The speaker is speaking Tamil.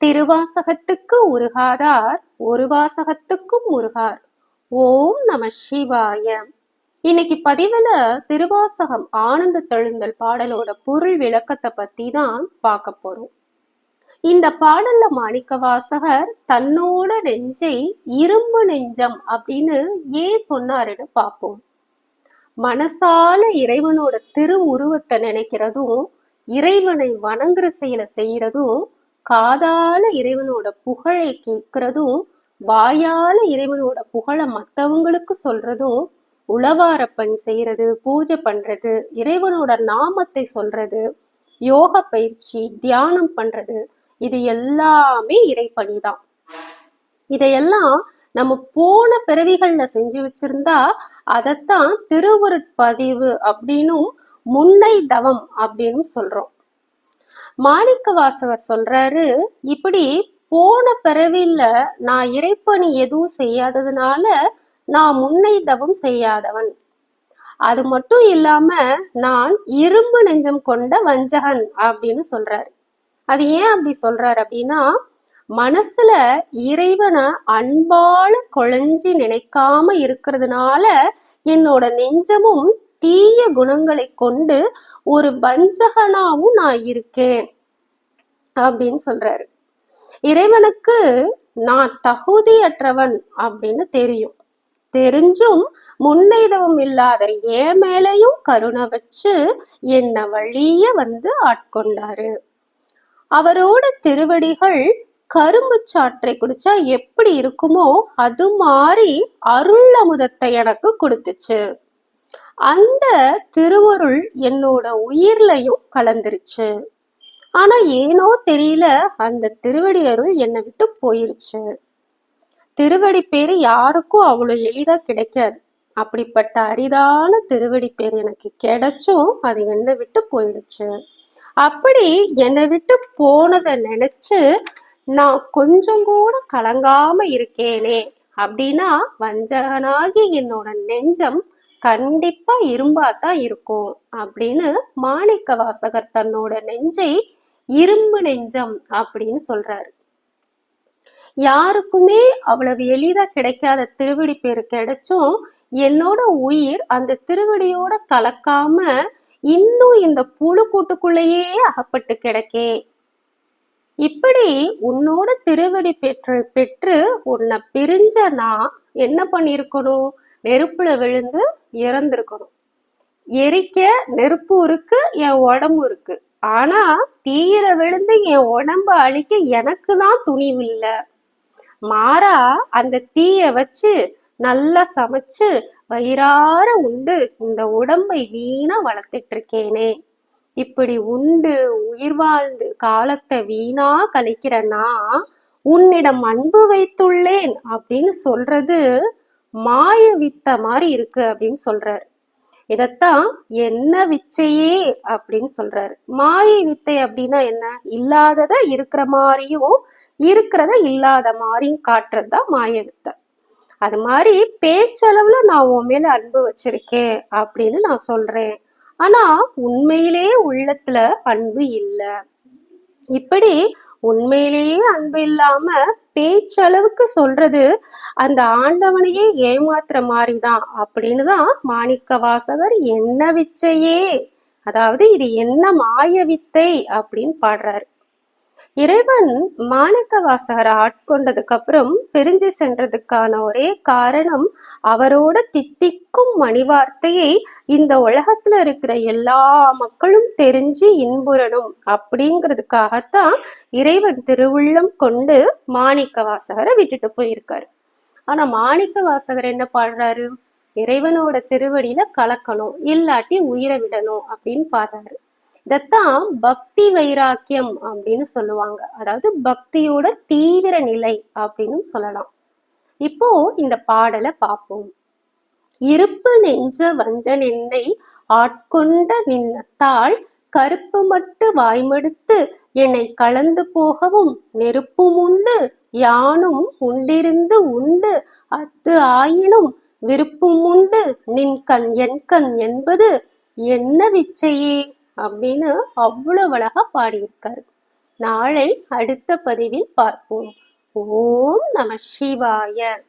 திருவாசகத்துக்கு உருகாதார் ஒரு வாசகத்துக்கும் உருகார். ஓம் நம சிவாய. இன்னைக்கு பதிவுல திருவாசகம் ஆனந்த தெழுந்தல் பாடலோட பொருள் விளக்கத்தை பத்தி தான் பார்க்க போறோம். இந்த பாடல்ல மாணிக்க வாசகர் தன்னோட நெஞ்சை இரும்பு நெஞ்சம் அப்படின்னு ஏன் சொன்னாருன்னு பார்ப்போம். மனசால இறைவனோட திரு உருவத்தை நினைக்கிறதும் இறைவனை வணங்குற செயலை செய்யறதும் காதால இறைவனோட புகழை கேட்கிறதும் வாயால இறைவனோட புகழை மற்றவங்களுக்கு சொல்றதும் உளவார பணி செய்யறது பூஜை பண்றது இறைவனோட நாமத்தை சொல்றது யோக பயிற்சி தியானம் பண்றது இது எல்லாமே இறைப்பணி தான் இதையெல்லாம் நம்ம போன பிறவிகள்ல செஞ்சு வச்சிருந்தா அதைத்தான் திருவுருட்பதிவு அப்படின்னும் முன்னை தவம் அப்படின்னு சொல்றோம். மாணிக்க வாசவர் சொல்றாரு இப்படி போன பிறவில நான் இறைப்பணி எதுவும் செய்யாததுனால நான் முன்னை தவம் செய்யாதவன். அது மட்டும் இல்லாம நான் இரும்பு நெஞ்சம் கொண்ட வஞ்சகன் அப்படின்னு சொல்றாரு. அது ஏன் அப்படி சொல்றாரு அப்படின்னா மனசுல இறைவனை அன்பால கொழைஞ்சி நினைக்காம இருக்கிறதுனால என்னோட நெஞ்சமும் தீய குணங்களை கொண்டு ஒரு வஞ்சகனாவும் நான் இருக்கேன் அப்படின்னு சொல்றாரு. இறைவனுக்கு நான் தகுதியற்றவன் அப்படின்னு தெரியும். தெரிஞ்சும் முன்னைதவம் இல்லாத ஏன் மேலையும் கருணை வச்சு என்னை வழிய வந்து ஆட்கொண்டாரு. அவரோட திருவடிகள் கரும்பு சாற்றை குடிச்சா எப்படி இருக்குமோ அது மாதிரி அருள் அமுதத்தை எனக்கு கொடுத்துச்சு. அந்த திருவருள் என்னோட உயிர்லையும் கலந்துருச்சு. ஆனா ஏனோ தெரியல அந்த திருவடி அருள் என்னை விட்டு போயிருச்சு. திருவடி பேரு யாருக்கும் அவ்வளவு எளிதா கிடைக்காது. அப்படிப்பட்ட அரிதான திருவடி பேர் எனக்கு கிடைச்சும் அது என்னை விட்டு போயிடுச்சு. அப்படி என்னை விட்டு போனதை நினைச்சு நான் கொஞ்சம் கூட கலங்காம இருக்கேனே அப்படின்னா வஞ்சகனாகி என்னோட நெஞ்சம் கண்டிப்பா இரும்பாத்தான் இருக்கும் அப்படின்னு மாணிக்க வாசகர் தன்னோட நெஞ்சை இரும்பு நெஞ்சம் அப்படின்னு சொல்றாரு. யாருக்குமே அவ்வளவு எளிதா கிடைக்காத திருவடி பேர் கிடைச்சும் என்னோட உயிர் அந்த திருவடியோட கலக்காம இன்னும் இந்த புழு கூட்டுக்குள்ளேயே அகப்பட்டு கிடக்கே. இப்படி உன்னோட திருவடி பெற்று பெற்று உன்னை பிரிஞ்ச நான் என்ன பண்ணிருக்கணும் நெருப்புல விழுந்து இறந்திருக்கணும். எரிக்க நெருப்பு இருக்கு என் உடம்பு இருக்கு. ஆனா தீயில விழுந்து என் உடம்ப அழிக்க எனக்கு தான் துணிவு இல்லை. மாறா அந்த தீய வச்சு நல்லா சமைச்சு வயிறார உண்டு இந்த உடம்பை வீணா வளர்த்துட்டு இருக்கேனே. இப்படி உண்டு உயிர் வாழ்ந்து காலத்தை வீணா கழிக்கிறனா உன்னிடம் அன்பு வைத்துள்ளேன் அப்படின்னு சொல்றது மாய வித்த மாதிரி இருக்கு அப்படின்னு சொல்றாரு. இதைத்தான் என்ன விச்சையே அப்படின்னு சொல்றாரு. மாய வித்தை அப்படின்னா என்ன? இல்லாதத இருக்கிற மாதிரியும் இருக்கிறத இல்லாத மாதிரியும் காட்டுறது தான் மாய வித்தை. அது மாதிரி பேச்சளவுல நான் உன் மேல அன்பு வச்சிருக்கேன் அப்படின்னு நான் சொல்றேன். ஆனா உண்மையிலேயே உள்ளத்துல அன்பு இல்லை. இப்படி உண்மையிலேயே அன்பு இல்லாம பேச்சளவுக்கு சொல்றது அந்த ஆண்டவனையே ஏமாத்துற மாதிரிதான் அப்படின்னு தான் மாணிக்க வாசகர் என்ன விச்சையே. அதாவது இது என்ன மாய வித்தை அப்படின்னு பாடுறாரு. இறைவன் மாணிக்க வாசகரை ஆட்கொண்டதுக்கு அப்புறம் பிரிஞ்சு சென்றதுக்கான ஒரே காரணம் அவரோட தித்திக்கும் மணிவார்த்தையை இந்த உலகத்துல இருக்கிற எல்லா மக்களும் தெரிஞ்சு இன்புறணும் அப்படிங்கிறதுக்காகத்தான் இறைவன் திருவுள்ளம் கொண்டு மாணிக்க வாசகரை விட்டுட்டு போயிருக்காரு. ஆனா மாணிக்க வாசகர் என்ன பாடுறாரு? இறைவனோட திருவடியில கலக்கணும் இல்லாட்டி உயிரை விடணும் அப்படின்னு பாடுறாரு. இதத்தான் பக்தி வைராக்கியம் அப்படின்னு சொல்லுவாங்க. அதாவது பக்தியோட தீவிர நிலை அப்படின்னு சொல்லலாம். இப்போ இந்த பாடலை பார்ப்போம். இருப்பு நெஞ்ச வஞ்சன் என்னை ஆட்கொண்ட நின்னத்தாள் கருப்பு மட்டு வாய்மெடுத்து என்னை கலந்து போகவும் நெருப்பும் உண்டு யானும் உண்டிருந்து உண்டு. அத்து ஆயினும் விருப்பும் உண்டு நின் கண் என் கண் என்பது என்ன விச்சையே? அப்படின்னு அவ்வளவு அழகா பாடியிருக்காரு. நாளை அடுத்த பதிவில் பார்ப்போம். ஓம் நம சிவாய.